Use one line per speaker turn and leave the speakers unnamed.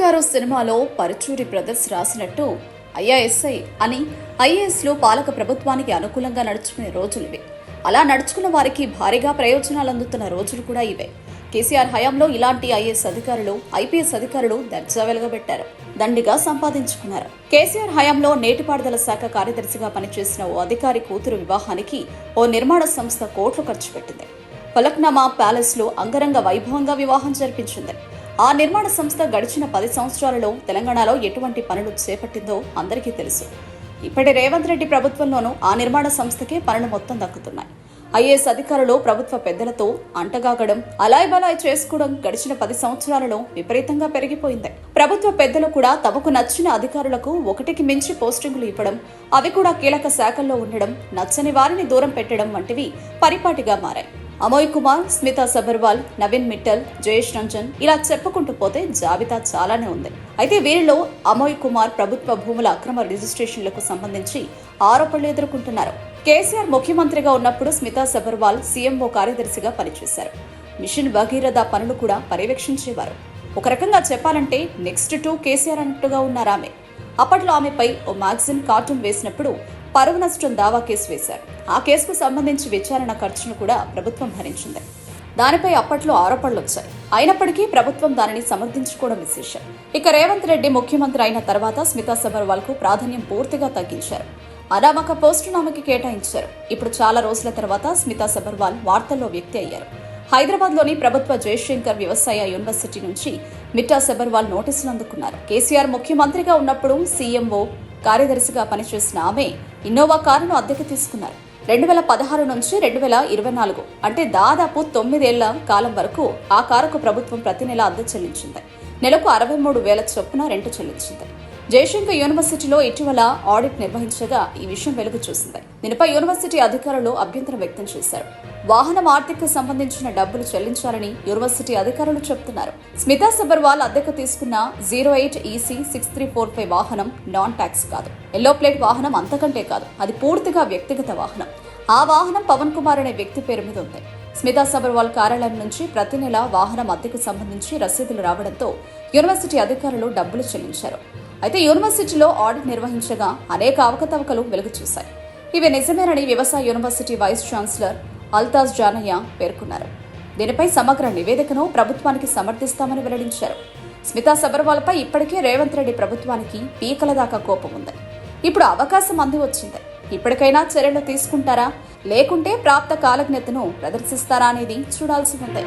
గారు సినిమాలో పరచూరి బ్రదర్స్ రాసినట్టు ఐఏఎస్ఐ అని ఐఏఎస్లో పాలక ప్రభుత్వానికి అనుకూలంగా నడుచుకునే రోజులు ఇవే. అలా నడుచుకున్న వారికి భారీగా ప్రయోజనాలు అందుతున్న రోజులు కూడా ఇవే. కేసీఆర్ హయాంలో ఇలాంటి ఐఏఎస్ అధికారులు ఐపీఎస్ అధికారులు దర్జా వెలగబెట్టారు దండిగా సంపాదించుకున్నారు. కేసీఆర్ హయాంలో నేటిపారుదల శాఖ కార్యదర్శిగా పనిచేసిన ఓ అధికారి కూతురు వివాహానికి ఓ నిర్మాణ సంస్థ కోట్లు ఖర్చు పెట్టింది. ఫలక్నామా ప్యాలెస్లో అంగరంగ వైభవంగా వివాహం జరిపించింది. ఆ నిర్మాణ సంస్థ గడిచిన పది సంవత్సరాలలో తెలంగాణలో ఎటువంటి పనులు చేపట్టిందో అందరికీ తెలుసు. ఇప్పటి రేవంత్ రెడ్డి ప్రభుత్వంలోనూ ఆ నిర్మాణ సంస్థకే పనులు మొత్తం దక్కుతున్నాయి. ఐఏఎస్ అధికారులు ప్రభుత్వ పెద్దలతో అంటగాగడం అలాయ్బలాయ్ చేసుకోవడం గడిచిన పది సంవత్సరాలలో విపరీతంగా పెరిగిపోయింది. ప్రభుత్వ పెద్దలు కూడా తమకు నచ్చిన అధికారులకు ఒకటికి మించి పోస్టింగులు ఇవ్వడం అవి కూడా కీలక శాఖల్లో ఉండడం నచ్చని వారిని దూరం పెట్టడం వంటివి పరిపాటిగా మారాయి. అమోయ్ కుమార్ స్మితా సబర్వాల్ నవీన్ మిట్టల్ జయేష్ రంజన్ ఇలా చెప్పుకుంటూ పోతే జాబితా చాలానే ఉంది. అయితే వీరిలో అమోయ్ కుమార్ ప్రభుత్వ భూముల అక్రమ రిజిస్ట్రేషన్లకు సంబంధించి ఆరోపణలు ఎదుర్కొంటున్నారు. కేసీఆర్ ముఖ్యమంత్రిగా ఉన్నప్పుడు స్మితా సబర్వాల్ సీఎంఓ కార్యదర్శిగా పనిచేశారు. మిషన్ భగీరథ పనులు కూడా పర్యవేక్షించేవారు. ఒక రకంగా చెప్పాలంటే నెక్స్ట్ టు కేసీఆర్ అన్నట్టుగా ఉన్నారామె అప్పట్లో ఆమెపై ఓ మ్యాగజిన్ కార్టూన్ వేసినప్పుడు పరువు నష్టం దావా కేసు వేశారు. ఆ కేసుకు సంబంధించి విచారణ ఖర్చును కూడా ప్రభుత్వం భరించింది. దానిపై అప్పట్లో ఆరోపణలు వచ్చాయి. అయినప్పటికీ ప్రభుత్వం దానిని సమర్థించుకోవడం విశేషం. ఇక రేవంత్ రెడ్డి ముఖ్యమంత్రి అయిన తర్వాత స్మితా సబర్వాల్కు ప్రాధాన్యం పూర్తిగా తగ్గించారు. అనామక పోస్టును ఆమెకి కేటాయించారు. ఇప్పుడు చాలా రోజుల తర్వాత స్మితా సబర్వాల్ వార్తల్లో వ్యక్తి అయ్యారు. హైదరాబాద్లోని ప్రభుత్వ జయశంకర్ వ్యవసాయ యూనివర్సిటీ నుంచి మిట్టా సబర్వాల్ నోటీసులు అందుకున్నారు. కేసీఆర్ ముఖ్యమంత్రిగా ఉన్నప్పుడు సీఎంఓ కార్యదర్శిగా పనిచేసిన ఆమె ఇన్నోవా కారును అద్దెకు తీసుకున్నారు. రెండు వేల పదహారు నుంచి రెండు వేల ఇరవై నాలుగు అంటే దాదాపు తొమ్మిదేళ్ళ కాలం వరకు ఆ కారుకు ప్రభుత్వం ప్రతి నెల అద్దె చెల్లించింది. నెలకు అరవై మూడు వేల చొప్పున రెంట్ చెల్లించింది. జయశంకర్ యూనివర్సిటీలో ఇటీవల ఆడిట్ నిర్వహించగా ఈ విషయం వెలుగు చూసింది. దీనిపై యూనివర్సిటీ అధికారులు అభ్యంతరం వ్యక్తం చేశారు. వాహనం ఆర్థిక సంబంధించిన డబ్బులు చెల్లించాలని యూనివర్సిటీ అధికారులు చెబుతున్నారు. స్మితా సబర్వాల్ అద్దెకు తీసుకున్న zero eight EC six three four five వాహనం నాన్ ట్యాక్స్ కాదు. ఎల్లో ప్లేట్ వాహనం అంతకంటే కాదు. అది పూర్తిగా వ్యక్తిగత వాహనం. ఆ వాహనం పవన్ కుమార్ అనే వ్యక్తి పేరు మీద ఉంది. స్మితా సబర్వాల్ కార్యాలయం నుంచి ప్రతి నెల వాహనం అద్దెకు సంబంధించి రసీదులు రావడంతో యూనివర్సిటీ అధికారులు డబ్బులు చెల్లించారు. అయితే యూనివర్సిటీలో ఆడిట్ నిర్వహించగా అనేక అవకతవకలు వెలుగు చూశాయి ఇవి నిజమేనని వ్యవసాయ university vice chancellor Altaf Janaiah పేర్కొన్నారు. దీనిపై సమగ్ర నివేదికను ప్రభుత్వానికి సమర్థిస్తామని వెల్లడించారు. స్మితా సబర్వాల్పై ఇప్పటికే రేవంత్ రెడ్డి ప్రభుత్వానికి పీకల దాకా కోపం ఉంది. ఇప్పుడు అవకాశం అంది వచ్చింది. ఇప్పటికైనా చర్యలు తీసుకుంటారా? లేకుంటే ప్రాప్త కాలజ్ఞతను ప్రదర్శిస్తారా అనేది చూడాల్సి ఉంది.